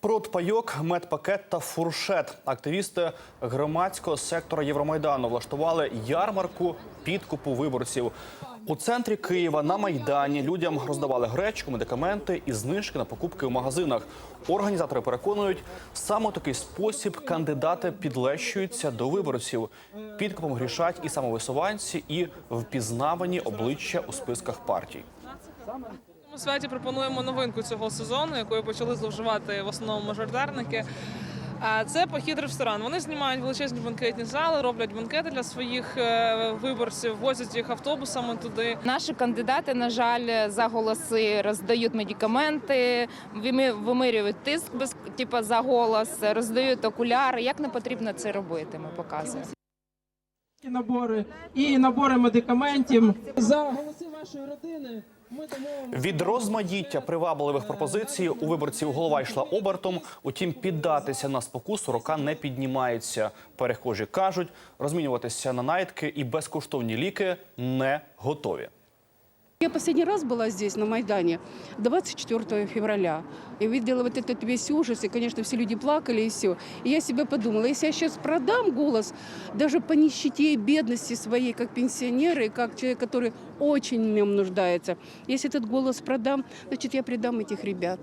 Продпайок, медпакет та фуршет. Активісти громадського сектора Євромайдану влаштували ярмарку підкупу виборців. У центрі Києва на майдані людям роздавали гречку, медикаменти і знижки на покупки у магазинах. Організатори переконують, саме такий спосіб кандидати підлещуються до виборців. Підкупом грішать і самовисуванці, і впізнавані обличчя у списках партій. Святі пропонуємо новинку цього сезону, якою почали зловживати в основному мажоритарники. Це похід ресторан. Вони знімають величезні банкетні зали, роблять банкети для своїх е, виборців, возять їх автобусами туди. Наші кандидати, на жаль, за голоси роздають медикаменти, вимирюють тиск без типу, за голос, роздають окуляри. Як не потрібно це робити? Ми показуємо. І набори і набори медикаментів за голоси вашої родини. Від розмаїття привабливих пропозицій у виборців голова йшла обертом. Утім, піддатися на спокусу рука не піднімається. Перехожі кажуть, розмінюватися на найтки і безкоштовні ліки не готові. Я последний раз была здесь, на Майдане, 24 февраля. Я видела вот этот весь ужас, и, конечно, все люди плакали, и все. И я себе подумала, если я сейчас продам голос, даже по нищете и бедности своей, как пенсионер, и как человек, который очень в нем нуждается, если этот голос продам, значит, я предам этих ребят.